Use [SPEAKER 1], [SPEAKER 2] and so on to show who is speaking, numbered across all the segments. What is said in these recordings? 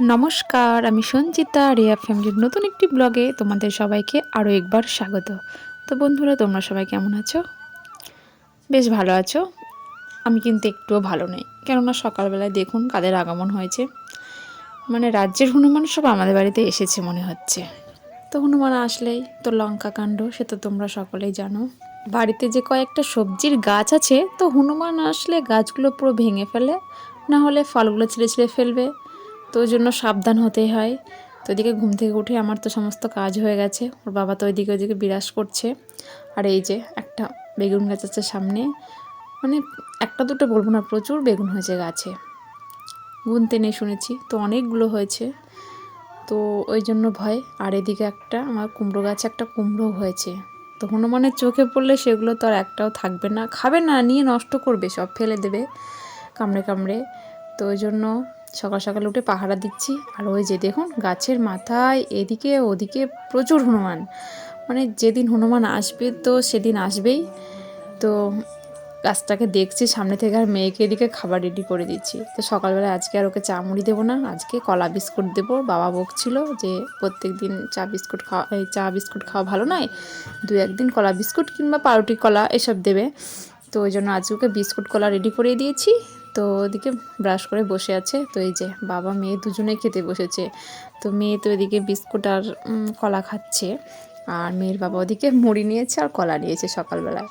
[SPEAKER 1] নমস্কার, আমি সঞ্চিতা রিয়া ফ্যামিলির নতুন একটি ব্লগে তোমাদের সবাইকে আরও একবার স্বাগত। তো বন্ধুরা, তোমরা সবাই কেমন আছো? বেশ ভালো আছো? আমি কিন্তু একটুও ভালো নেই। কেননা সকালবেলায় দেখুন কাদের আগমন হয়েছে। মানে রাজ্যের হনুমান সব আমাদের বাড়িতে এসেছে মনে হচ্ছে। তো হনুমান আসলেই, তো লঙ্কা কাণ্ড, সে তো তোমরা সকলেই জানো। বাড়িতে যে কয়েকটা সবজির গাছ আছে, তো হনুমান আসলে গাছগুলো পুরো ভেঙে ফেলে, না হলে ফলগুলো ছিঁড়ে ছিঁড়ে ফেলবে। তো ওই জন্য সাবধান হতেই হয়। তো ওইদিকে ঘুম থেকে উঠে আমার তো সমস্ত কাজ হয়ে গেছে। ওর বাবা তো ওইদিকে ওইদিকে বিরাজ করছে। আর এই যে একটা বেগুন গাছ আছে সামনে। মানে একটা দুটো বলব না, প্রচুর বেগুন হয়েছে গাছে। গুনতে নেই শুনেছি, তো অনেকগুলো হয়েছে। তো ওই জন্য ভয়। আর এদিকে একটা আমার কুমড়ো গাছে একটা কুমড়ো হয়েছে। তো হনুমানের চোখে পড়লে সেগুলো তো আর একটাও থাকবে না। খাবে না, নিয়ে নষ্ট করবে, সব ফেলে দেবে কামড়ে কামড়ে। তো ওই জন্য সকাল সকাল উঠে পাহারা দিচ্ছি। আর ওই যে দেখুন, গাছের মাথায় এদিকে ওদিকে প্রচুর হনুমান। মানে যেদিন হনুমান আসবে তো সেদিন আসবেই। তো গাছটাকে দেখছি, সামনে থেকে আর মেয়েকে এদিকে খাবার রেডি করে দিচ্ছি। তো সকালবেলা আজকে আর ওকে চা মুড়ি দেবো না, আজকে কলা বিস্কুট দেবো। বাবা বকছিল যে প্রত্যেক দিন চা বিস্কুট খাওয়া, এই চা বিস্কুট খাওয়া ভালো নয়। দু একদিন কলা বিস্কুট কিংবা পাউরুটি কলা এসব দেবে। তো ওই জন্য আজকে ওকে বিস্কুট কলা রেডি করে দিয়েছি। তো ওদিকে ব্রাশ করে বসে আছে। তো এই যে বাবা মেয়ে দুজনে খেতে বসেছে। তো মেয়ে তো এদিকে বিস্কুট আর কলা খাচ্ছে। আর মেয়ের বাবা ওদিকে মুড়ি নিয়েছে আর কলা নিয়েছে সকালবেলায়।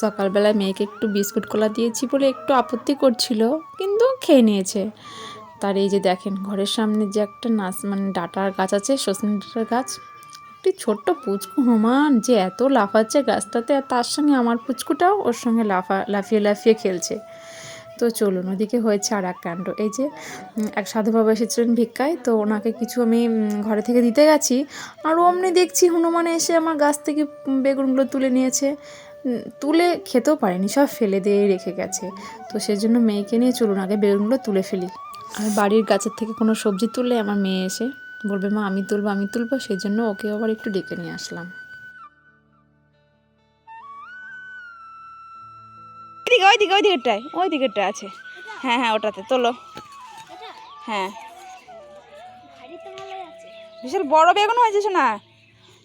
[SPEAKER 1] সকালবেলায় মেয়েকে একটু বিস্কুট কলা দিয়েছি বলে একটু আপত্তি করছিল, কিন্তু খেয়ে নিয়েছে। তার এই যে দেখেন, ঘরের সামনে যে একটা নাচ মানে ডাটার গাছ আছে সজনে ডাটার গাছ, একটি ছোট্ট পুচকু হনুমান যে এত লাফাচ্ছে গাছটাতে, আর তার সঙ্গে আমার পুচকুটাও ওর সঙ্গে লাফা, লাফিয়ে লাফিয়ে খেলছে। তো চলুন, ওদিকে হয়েছে আর এক কাণ্ড। এই যে এক সাধু বাবা এসেছিলেন ভিক্ষায়, তো ওনাকে কিছু আমি ঘরে থেকে দিতে গেছি, আর অমনি দেখছি হনুমান এসে আমার গাছ থেকে বেগুনগুলো তুলে নিয়েছে। তুলে খেতেও পারেনি সব ফেলে দিয়ে রেখে গেছে। তো সেজন্য মেয়েকে নিয়ে চলুন আগে বেগুনগুলো তুলে ফেলি। আর বাড়ির গাছের থেকে কোনো সবজি তুললে আমার মেয়ে এসে বলবে মা আমি তুলবো আমি তুলবো। সেই জন্য ওকে আবার একটু ডেকে নিয়ে আসলাম।
[SPEAKER 2] ওইদিকে ওই দিকে ওই দিকেরটায় ওই দিকেরটা আছে। হ্যাঁ হ্যাঁ ওটাতে তোলো। হ্যাঁ। বিশাল বড় বেগুন হয়েছে না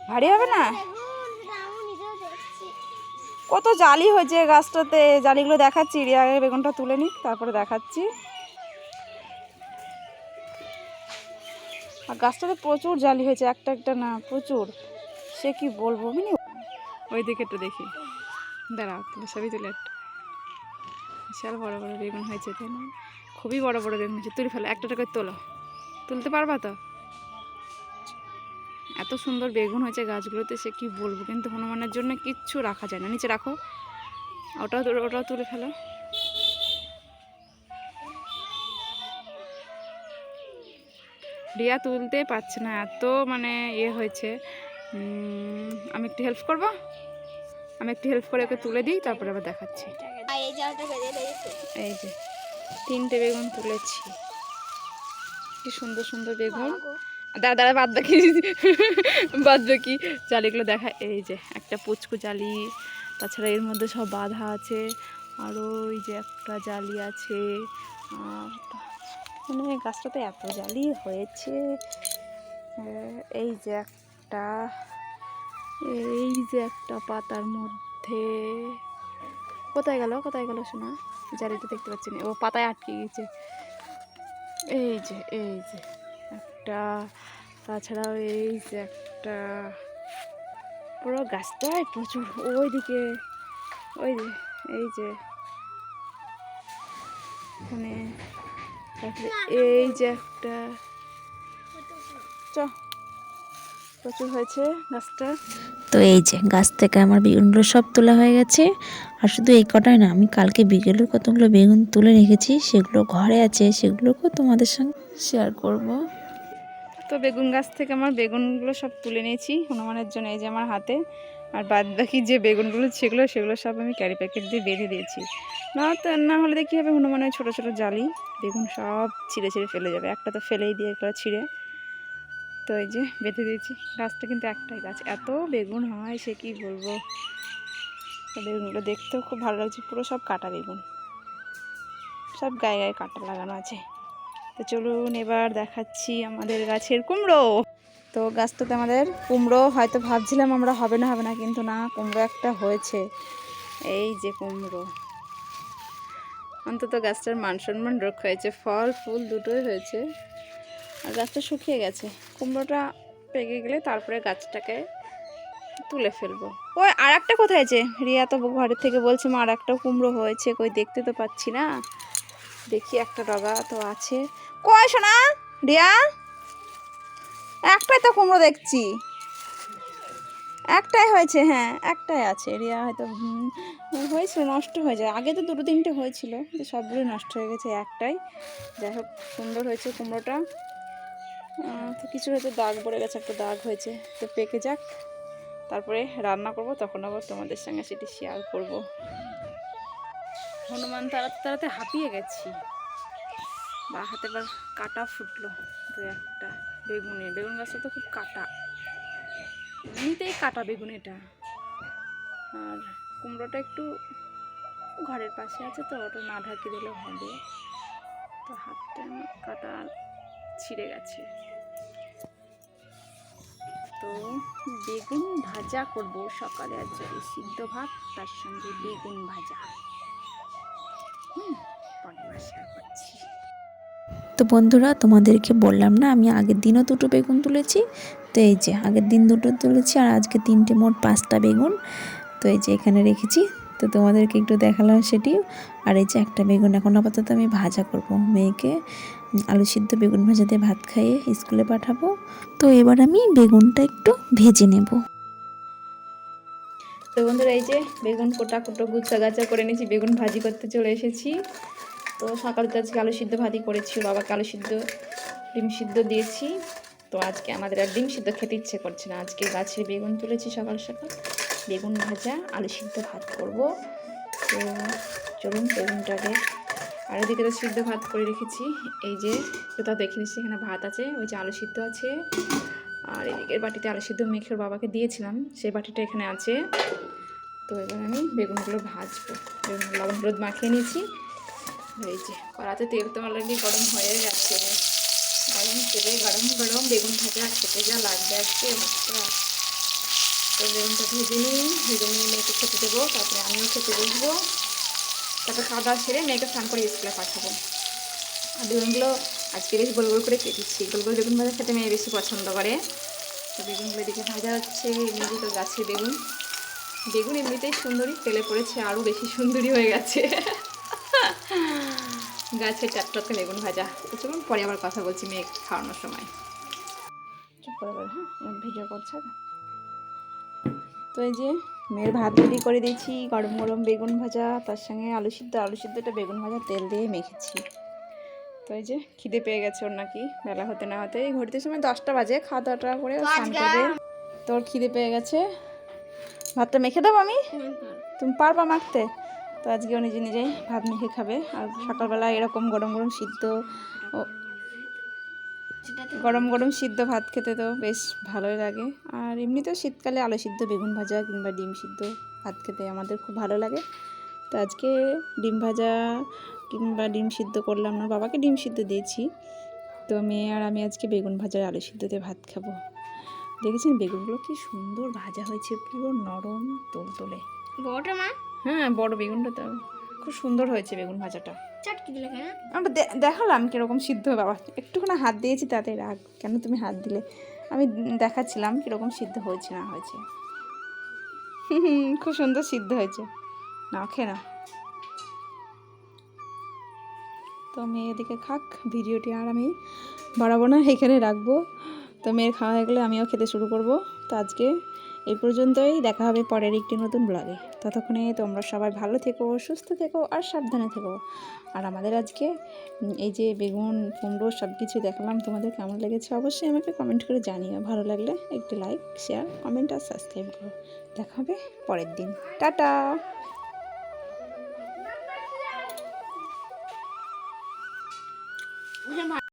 [SPEAKER 2] ভারী হবে না? কত জালি হয়েছে গাছটাতে। জালিগুলো দেখাচ্ছি আগে বেগুনটা তুলে নিই, তারপরে দেখাচ্ছি। আর গাছটাতে প্রচুর জালি হয়েছে, একটা একটা না, প্রচুর। সে কি বলব? মানে ওই দিকে একটু দেখি। দাঁড়াও তুলে সবই তুলে একটা বিশাল বড় বড় বেগুন হয়েছে, তাই না? খুবই বড় বড় বেগুন হয়েছে। তুলে ফেলো একটা করে তোলো। তুলতে পারবা তো? এত সুন্দর বেগুন হয়েছে গাছগুলোতে সে কি বলব? কিন্তু হনুমানের জন্য কিচ্ছু রাখা যায় না। নিচে রাখো। ওটাও ওটাও তুলে ফেলো। রিয়া তুলতে পারছে না এত মানে ইয়ে হয়েছে। আমি একটু হেল্প করব? আমি একটু হেল্প করে ওকে তুলে দিই তারপরে আবার দেখাচ্ছি। এই যে তিনটে বেগুন তুলেছি। কি সুন্দর সুন্দর বেগুন। দাঁড়া দাঁড়া, বাদ বাকি। বাদ বাকি। জালিগুলো দেখা এই যে একটা পুচকু জালি, তাছাড়া এর মধ্যে সব বাঁধা আছে। আরও ওই যে একটা জালি আছে। আর মানে গাছটাতে এত জালি হয়েছে। এই যে একটা এই যে একটা পাতার মধ্যে। কোথায় গেল? কোথায় গেল শোনা জালিটা দেখতে পাচ্ছি না। ও পাতায় আটকে গেছে। এই যে এই যে। একটা, তাছাড়াও এই যে একটা পুরো গাছটায় প্রচুর, ওইদিকে ওই যে এই যে, এখানে, তারপরে এই যে একটা, চ, প্রচুর হয়েছে গাছটা।
[SPEAKER 3] তো এই যে, গাছ থেকে আমার বেগুনগুলো সব তোলা হয়ে গেছে। আর শুধু এই কটাই না, আমি কালকে বিকেলের কতগুলো বেগুন তুলে রেখেছি, সেগুলো ঘরে আছে, সেগুলোকেও তোমাদের সঙ্গে শেয়ার করব।
[SPEAKER 2] তো বেগুন গাছ থেকে আমার বেগুনগুলো সব তুলে নিয়েছি হনুমানের জন্য, এই যে আমার হাতে।
[SPEAKER 1] আর বাদ বাকি যে বেগুনগুলো সেগুলো সেগুলো সব আমি ক্যারি প্যাকেট দিয়ে বেঁধে দিয়েছি। না তো, না হলে দেখি হবে হনুমানের ছোটো ছোটো জালি। বেগুন সব ছিঁড়ে ছিঁড়ে ফেলে যাবে, একটা তো ফেলেই দিয়ে একটা ছিঁড়ে। তো এই যে বেঁধে দিয়েছি, গাছটা কিন্তু একটাই গাছ। এত বেগুন হয়, সে কি বলব? বেগুনগুলো দেখতেও খুব ভালো লাগছে, পুরো সব কাটা বেগুন। সব গায়ে গায়ে কাটা লাগানো আছে। তো চলুন এবার দেখাচ্ছি আমাদের গাছের কুমড়ো। তো গাছটাতে আমাদের কুমড়ো, হয়তো ভাবছিলাম আমরা হবে না হবে না, কিন্তু না, কুমড়ো একটা হয়েছে। এই যে কুমড়ো। অন্তত গাছটার মান সম্মান রক্ষা হয়েছে, ফল, ফুল দুটোই হয়েছে। আর গাছটা শুকিয়ে গেছে। কুমড়োটা পেকে গেলে তারপরে গাছটাকে তুলে ফেলব। ওই আর একটা কোথায় আছে রিয়া তো ঘরের থেকে বলছে, মা আর একটা কুমড়ো হয়েছে। কই, দেখতে তো পাচ্ছি না। দেখি একটা ডগা তো আছে। কয় শোনা রিয়া? একটাই তো কুমড়ো দেখছি। একটাই হয়েছে হ্যাঁ একটাই আছে, রিয়া, হয়তো হয়েছিল নষ্ট হয়ে যায়। আগে তো দুটো তিনটে হয়েছিল সবগুলো নষ্ট হয়ে গেছে, একটাই। যাই হোক, সুন্দর হয়েছে কুমড়োটা। তো কিছু হয়তো দাগ পড়ে গেছে, একটা দাগ হয়েছে। তো পেকে যাক। তারপরে রান্না করব, তখন আবার তোমাদের সঙ্গে সেটি শেয়ার করব। হনুমান তাড়াতে তাড়াতে হাঁপিয়ে গেছি। বা হাতে বার কাটা ফুটলো দু একটা বেগুনে। বেগুন গাছটা তো খুব কাটা। এমনিতেই কাটা বেগুন এটা। আর কুমড়োটা একটু ঘরের পাশে আছে তো, ওটা না ঢাকি দিলেও হবে। তো হাতটা আমার কাটা ছিঁড়ে গেছে। তো বেগুন ভাজা করব সকালে আজ এই সিদ্ধ ভাত, তার সঙ্গে বেগুন ভাজা। হুম করছি
[SPEAKER 3] তো বন্ধুরা, তোমাদেরকে বললাম না, আমি আগের দিনও দুটো বেগুন তুলেছি। তো এই যে, আগের দিন দুটো তুলেছি আর আজকে তিনটে মোট পাঁচটা বেগুন। তো এই যে, এখানে রেখেছি। তো তোমাদেরকে একটু দেখালাম সেটিও আর এই যে, একটা বেগুন এখন আপাতত আমি ভাজা করব। মেয়েকে আলু সিদ্ধ বেগুন ভাজা দিয়ে ভাত খাইয়ে স্কুলে পাঠাবো। তো এবার আমি বেগুনটা একটু ভেজে নেব।
[SPEAKER 1] তো বন্ধুরা, এই যে, বেগুন কোটা কুটো গুচ্ছা গাছা করে নিয়েছি, বেগুন ভাজি করতে চলে এসেছি। তো সকালে তো আজকে আলু সিদ্ধ ভাজি করেছি, বাবাকে আলু সিদ্ধ, ডিম সিদ্ধ দিয়েছি। তো আজকে আমাদের আর ডিম সিদ্ধ খেতে ইচ্ছে করছে না। আজকে গাছের বেগুন তুলেছি সকাল সকাল। বেগুন ভাজা, আলু সিদ্ধ ভাত করব। তো চলুন বেগুনটাকে আর এদিকে তো সিদ্ধ ভাত করে রেখেছি। এই যে, কোথাও দেখে নিচ্ছি এখানে ভাত আছে, ওই যে আলু সিদ্ধ আছে। আর এদিকের বাটিতে আলু সিদ্ধ মেখে বাবাকে দিয়েছিলাম, সেই বাটিটা এখানে আছে। তো এবার আমি বেগুনগুলো ভাজবো। বেগুন, লবণ হলুদ মাখিয়ে নিয়েছি। যে, কড়াতে তেল তো অলরেডি গরম হয়ে গেছে। গরম তেলে গরম গরম বেগুন ভাজা খেতে যা লাগবে আজকে ভাতটা তো বেগুনটা ভেজে নিই, ভেজে নিয়ে মেয়েকে খেতে দেবো, তারপরে আমিও খেতে বসবো। তারপরে খাওয়া দাওয়া সেরে মেয়েকে স্নান করে স্কুলে পাঠাবো। আর বেগুনগুলো আজকে বেশ গোল গোল করে কেটেছি। গোল গোল বেগুন ভাজা খেতে মেয়ে বেশি পছন্দ করে। তো বেগুনগুলো এদিকে ভাজা হচ্ছে, এমনিতে তো গাছের বেগুন। বেগুন এমনিতেই সুন্দরী তেলে পড়েছে, আরও বেশি সুন্দরী হয়ে গেছে। গাছের টাটকা বেগুন ভাজা। তো চলুন পরে আবার কথা বলছি মেয়ে খাওয়ানোর সময়। চুপ করে করে হ্যাঁ? ভিডিও করছে। তো এই যে মেয়ের ভাত রেডি করে দিয়েছি গরম গরম বেগুন ভাজা তার সঙ্গে আলু সিদ্ধ। আলু সিদ্ধটা বেগুন ভাজা তেল দিয়ে মেখেছি। তো এই যে খিদে পেয়ে গেছে ওর নাকি বেলা হতে না হতে এই ঘড়িতে সময় দশটা বাজে খাওয়া দাওয়া করে স্নান করবে তোর খিদে পেয়ে গেছে। ভাতটা মেখে দেবো আমি। তুমি পারবা মাখতে? তো আজকে ও নিজে নিজেই ভাত মেখে খাবে, আর সকালবেলা এরকম গরম গরম সিদ্ধ গরম গরম সিদ্ধ ভাত খেতে তো বেশ ভালোই লাগে। আর এমনিতেও শীতকালে আলু সিদ্ধ, বেগুন ভাজা কিংবা ডিম সিদ্ধ ভাত খেতে আমাদের খুব ভালো লাগে। তো আজকে ডিম ভাজা কিংবা ডিম সিদ্ধ করলাম না, বাবাকে ডিম সিদ্ধ দিয়েছি। তো মেয়ে আর আমি আজকে বেগুন ভাজা আর আলু সিদ্ধ দিয়ে ভাত খাব। দেখেছেন বেগুনগুলো কি সুন্দর ভাজা হয়েছে, পুরো নরম, তোলতোলে।
[SPEAKER 2] বড়টা মা?
[SPEAKER 1] হ্যাঁ বড় বেগুনটা তো। খুব সুন্দর হয়েছে বেগুন ভাজাটা।
[SPEAKER 2] চটকি দিলে কেন?
[SPEAKER 1] আমরা দেখালাম কীরকম সিদ্ধ বাবা। একটুখানি হাত দিয়েছি তাতে রাগ। কেন তুমি হাত দিলে? আমি দেখাচ্ছিলাম কীরকম সিদ্ধ হয়েছে না হয়েছে। খুব সুন্দর সিদ্ধ হয়েছে। না খে না তো মেয়ে এদিকে খাক ভিডিওটি আর আমি বাড়াবো না এখানে রাখব। তো মেয়ের খাওয়া হয়ে গেলে আমিও খেতে শুরু করব। তো আজকে এই পর্যন্তই দেখা হবে পরের একটি নতুন ব্লগে ততক্ষণে তোমরা সবাই ভালো থেকো, সুস্থ থেকো আর সাবধানে থেকো। আর আমাদের আজকে এই যে বেগুন, কুমড়ো সব কিছু দেখালাম, তোমাদের কেমন লেগেছে অবশ্যই আমাকে কমেন্ট করে জানিও। ভালো লাগলে একটি লাইক শেয়ার কমেন্ট আর সাবস্ক্রাইব করো। দেখা হবে পরের দিন। টাটা!